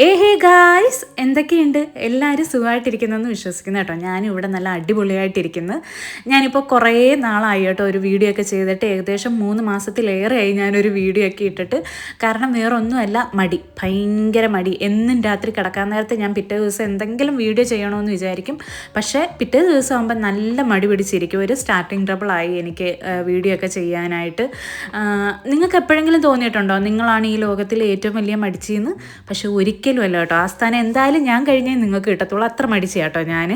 ഏ hey guys എന്തൊക്കെയുണ്ട്? എല്ലാവരും സുഖമായിട്ടിരിക്കുന്നെന്ന് വിശ്വസിക്കുന്നു കേട്ടോ. ഞാനും ഇവിടെ നല്ല അടിപൊളിയായിട്ടിരിക്കുന്നു. ഞാനിപ്പോൾ കുറേ നാളായി കേട്ടോ ഒരു വീഡിയോ ഒക്കെ ചെയ്തിട്ട്. ഏകദേശം മൂന്ന് മാസത്തിലേറെയായി ഞാനൊരു വീഡിയോ ഒക്കെ ഇട്ടിട്ട്. കാരണം വേറൊന്നുമല്ല മടി. ഭയങ്കര മടി. എന്നും രാത്രി കിടക്കാൻ നേരത്തെ ഞാൻ പിറ്റേ ദിവസം എന്തെങ്കിലും വീഡിയോ ചെയ്യണമെന്ന് വിചാരിക്കും. പക്ഷേ പിറ്റേ ദിവസം ആകുമ്പോൾ നല്ല മടി പിടിച്ചിരിക്കും. ഒരു സ്റ്റാർട്ടിങ് ട്രബിളായി എനിക്ക് വീഡിയോ ഒക്കെ ചെയ്യാനായിട്ട്. നിങ്ങൾക്ക് എപ്പോഴെങ്കിലും തോന്നിയിട്ടുണ്ടോ? നിങ്ങളാണ് ഈ ലോകത്തിലെ ഏറ്റവും വലിയ മടിച്ചെന്ന്? പക്ഷേ ഒരിക്കലും അല്ല കേട്ടോ. ആ സ്ഥാനം എന്തായാലും ഞാൻ കഴിഞ്ഞേ നിങ്ങൾക്ക് കിട്ടത്തുള്ളൂ. അത്ര മടിച്ച കേട്ടോ ഞാൻ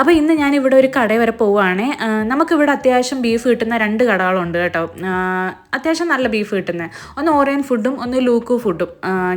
അപ്പോൾ ഇന്ന് ഞാൻ ഇവിടെ ഒരു കട വരെ പോവുകയാണേ നമുക്കിവിടെ അത്യാവശ്യം ബീഫ് കിട്ടുന്ന രണ്ട് കടകളുണ്ട് കേട്ടോ. അത്യാവശ്യം നല്ല ബീഫ് കിട്ടുന്നത് ഒന്ന് ഓറിയൻ ഫുഡും ഒന്ന് ലൂക്കു ഫുഡും.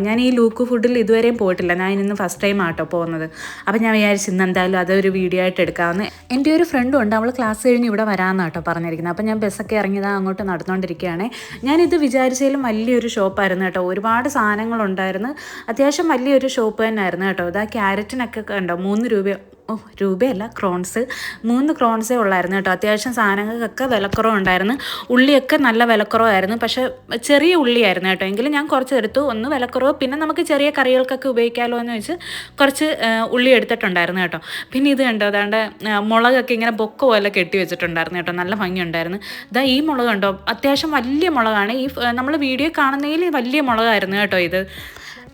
ഞാൻ ഈ ലൂക്കു ഫുഡിൽ ഇതുവരെയും പോയിട്ടില്ല. ഞാൻ ഇന്ന് ഫസ്റ്റ് ടൈം ആട്ടോ പോകുന്നത്. അപ്പോൾ ഞാൻ വിചാരിച്ചു ഇന്ന് എന്തായാലും അതൊരു വീഡിയോ ആയിട്ട് എടുക്കാമെന്ന് എന്റെ ഒരു ഫ്രണ്ട് ഉണ്ട്. അവൾ ക്ലാസ് കഴിഞ്ഞ് ഇവിടെ വരാമെന്ന് കേട്ടോ പറഞ്ഞിരിക്കുന്നത് അപ്പോൾ ഞാൻ ബസ്സൊക്കെ ഇറങ്ങിയതാ അങ്ങോട്ട് നടന്നുകൊണ്ടിരിക്കുകയാണ് ഞാനിത് വിചാരിച്ചതിലും വലിയൊരു ഷോപ്പായിരുന്നു കേട്ടോ. ഒരുപാട് സാധനങ്ങളുണ്ടായിരുന്നു അത്യാവശ്യം വലിയൊരു ഷോപ്പ് തന്നെയായിരുന്നു കേട്ടോ. ഇതാ ക്യാരറ്റിനൊക്കെ കണ്ടോ? മൂന്ന് രൂപ ഓ രൂപയല്ല ക്രോൺസ് മൂന്ന് ക്രോൺസേ ഉള്ളായിരുന്നു കേട്ടോ. അത്യാവശ്യം സാധനങ്ങൾക്കൊക്കെ വിലക്കുറവുണ്ടായിരുന്നു. ഉള്ളിയൊക്കെ നല്ല വിലക്കുറവായിരുന്നു. പക്ഷേ ചെറിയ ഉള്ളിയായിരുന്നു കേട്ടോ. എങ്കിലും ഞാൻ കുറച്ച് എടുത്തു. ഒന്ന് വിലക്കുറവ്. പിന്നെ നമുക്ക് ചെറിയ കറികൾക്കൊക്കെ ഉപയോഗിക്കാമല്ലോ എന്ന് വെച്ച് കുറച്ച് ഉള്ളി എടുത്തിട്ടുണ്ടായിരുന്നു കേട്ടോ. പിന്നെ ഇത് കണ്ടോ? അതാണ്ട് മുളകൊക്കെ ഇങ്ങനെ ബൊക്ക പോലെ കെട്ടി വെച്ചിട്ടുണ്ടായിരുന്നു കേട്ടോ. നല്ല ഭംഗിയുണ്ടായിരുന്നു. ഇതാ ഈ മുളക് കണ്ടോ? അത്യാവശ്യം വലിയ മുളകാണ്. ഈ നമ്മൾ വീഡിയോ കാണുന്നതിൽ വലിയ മുളകായിരുന്നു കേട്ടോ ഇത്.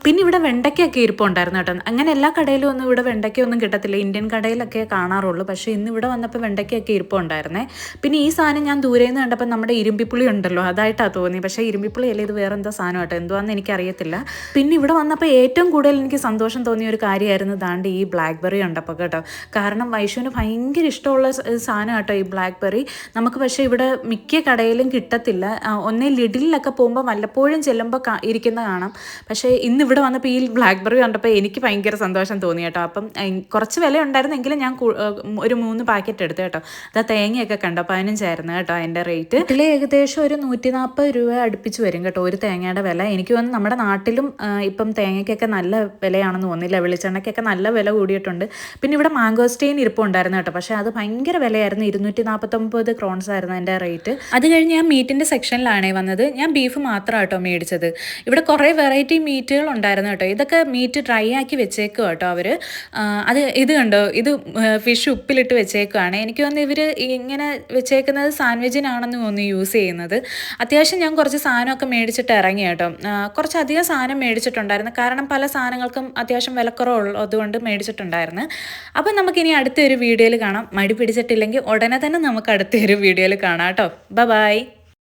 പിന്നെ ഇവിടെ വെണ്ടയ്ക്കൊക്കെ ഇരിപ്പുണ്ടായിരുന്നു കേട്ടോ. അങ്ങനെ എല്ലാ കടയിലും ഒന്നും ഇവിടെ വെണ്ടയ്ക്കൊന്നും കിട്ടത്തില്ല. ഇന്ത്യൻ കടയിലൊക്കെ കാണാറുള്ളൂ. പക്ഷേ ഇന്ന് ഇവിടെ വന്നപ്പോൾ വെണ്ടയ്ക്കൊക്കെ ഇരിപ്പുണ്ടായിരുന്നേ. പിന്നെ ഈ സാധനം ഞാൻ ദൂരെ നിന്ന് കണ്ടപ്പോൾ നമ്മുടെ ഇരുമ്പിപ്പുളി ഉണ്ടല്ലോ. അതായിട്ടാണ് തോന്നി പക്ഷേ ഇരുമ്പിപ്പുളി അല്ലേ ഇത് വേറെ എന്താ സാധനം കേട്ടോ? എന്തുവാന്ന് എനിക്കറിയത്തില്ല. പിന്നെ ഇവിടെ വന്നപ്പോൾ ഏറ്റവും കൂടുതൽ എനിക്ക് സന്തോഷം തോന്നിയ ഒരു കാര്യമായിരുന്നു ദാണ്ട് ഈ ബ്ലാക്ക് ബെറി ഉണ്ടപ്പോൾ കേട്ടോ. കാരണം വൈഷുവിന് ഭയങ്കര ഇഷ്ടമുള്ള സാധനം കേട്ടോ ഈ ബ്ലാക്ക് ബെറി നമുക്ക് പക്ഷേ ഇവിടെ മിക്ക കടയിലും കിട്ടത്തില്ല. ഒന്നേ ലിഡിലൊക്കെ പോകുമ്പോൾ വല്ലപ്പോഴും ചെല്ലുമ്പോൾ ഇരിക്കുന്ന കാണാം. പക്ഷേ ഇന്ന് ഇവിടെ വന്നപ്പോൾ ഈ ബ്ലാക്ക് ബെറി കണ്ടപ്പോൾ എനിക്ക് ഭയങ്കര സന്തോഷം തോന്നി കേട്ടോ. അപ്പം കുറച്ച് വില ഉണ്ടായിരുന്നെങ്കിലും ഞാൻ ഒരു മൂന്ന് പാക്കറ്റ് എടുത്തു കേട്ടോ. അതാ തേങ്ങയൊക്കെ കണ്ടോ? പതിനഞ്ചായിരുന്നു കേട്ടോ അതിന്റെ റേറ്റ് ഇതിൽ ഏകദേശം ഒരു നൂറ്റി നാൽപ്പത് രൂപ അടുപ്പിച്ച് വരും കേട്ടോ ഒരു തേങ്ങയുടെ വില. എനിക്ക് തോന്നുന്നു നമ്മുടെ നാട്ടിലും ഇപ്പം തേങ്ങയ്ക്കൊക്കെ നല്ല വിലയാണെന്ന് തോന്നില്ല വെളിച്ചെണ്ണയ്ക്കൊക്കെ നല്ല വില കൂടിയിട്ടുണ്ട്. പിന്നെ ഇവിടെ മാംഗോസ്റ്റെയിൻ ഇരിപ്പുണ്ടായിരുന്നു കേട്ടോ. പക്ഷേ അത് ഭയങ്കര വിലയായിരുന്നു. ഇരുന്നൂറ്റി നാൽപ്പത്തൊമ്പത് ക്രോൺസ് ആയിരുന്നു അതിന്റെ റേറ്റ് അത് കഴിഞ്ഞ് ഞാൻ മീറ്റിന്റെ സെക്ഷനിലാണേ വന്നത്. ഞാൻ ബീഫ് മാത്രമാണ് കേട്ടോ മേടിച്ചത്. ഇവിടെ കുറേ വെറൈറ്റി മീറ്റുകൾ ഉണ്ടായിരുന്നു കേട്ടോ. ഇതൊക്കെ മീറ്റ് ഡ്രൈ ആക്കി വെച്ചേക്കുക കേട്ടോ അവർ അത് ഇത് കണ്ടോ? ഇത് ഫിഷ് ഉപ്പിലിട്ട് വെച്ചേക്കുവാണ്. എനിക്ക് തോന്നുന്നു ഇവർ ഇങ്ങനെ വെച്ചേക്കുന്നത് സാൻഡ്വിച്ചിനാണെന്ന് തോന്നുന്നു യൂസ് ചെയ്യുന്നത്. അത്യാവശ്യം ഞാൻ കുറച്ച് സാധനമൊക്കെ മേടിച്ചിട്ട് ഇറങ്ങി കേട്ടോ. കുറച്ചധികം സാധനം മേടിച്ചിട്ടുണ്ടായിരുന്നു. കാരണം പല സാധനങ്ങൾക്കും അത്യാവശ്യം വിലക്കുറവുള്ളതുകൊണ്ട് മേടിച്ചിട്ടുണ്ടായിരുന്നു. അപ്പം നമുക്കിനി അടുത്തൊരു വീഡിയോയിൽ കാണാം. മടി പിടിച്ചിട്ടില്ലെങ്കിൽ ഉടനെ തന്നെ നമുക്ക് അടുത്തൊരു വീഡിയോയിൽ കാണാം കേട്ടോ. ബ ബൈ